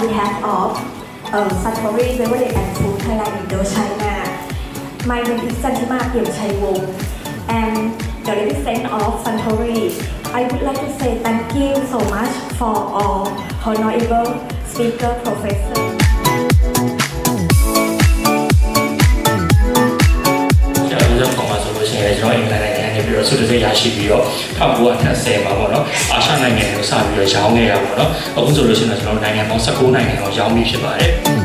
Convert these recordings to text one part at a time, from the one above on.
behalf of uh, Suntory Beverage and Food Thailand Indochina. My name is Jantima Piam Chai Wong and the represent of Suntory. I would like to say thank you so much for all honorable speaker professor. จะรู้เรื่องของ Resolution International တော်အင်္ဂလန်နိုင်ငံကနေပြီးတော့ဆုတစိရရှိပြီးတော့1910မှာပေါ့နော်အာရှနိုင်ငံကိုစပြီးတော့ရောင်းနေတာပေါ့နော်အခုဆိုလို့ရှိရင်တော့ကျွန်တော်တို့နိုင်ငံပေါင်း19နိုင်ငံကိုရောင်းပြီးဖြစ်ပါတယ်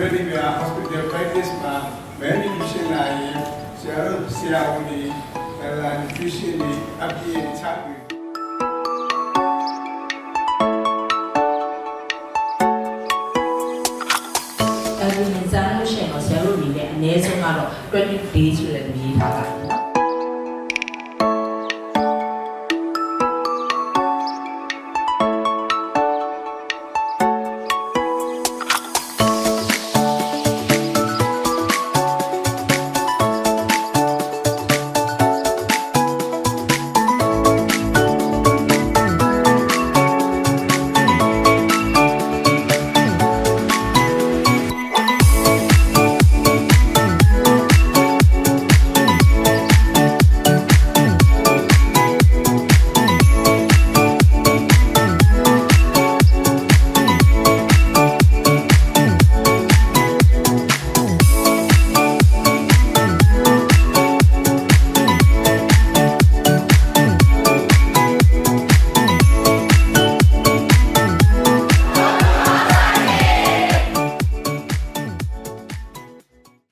already we are hospital practice မှာ many patient လာရင်ဆရာတို့ဆရာဝန်တွေအဲ့ဒါ nutrition တွေအပြည့်ချပြီးအဲ့ဒီဉာဏ်ဆိုင်လို့ရှိရင်ဆရာတို့အနေနဲ့အနည်းဆုံးကတော့20 days လို့လည်းမြည်ထားတာနော်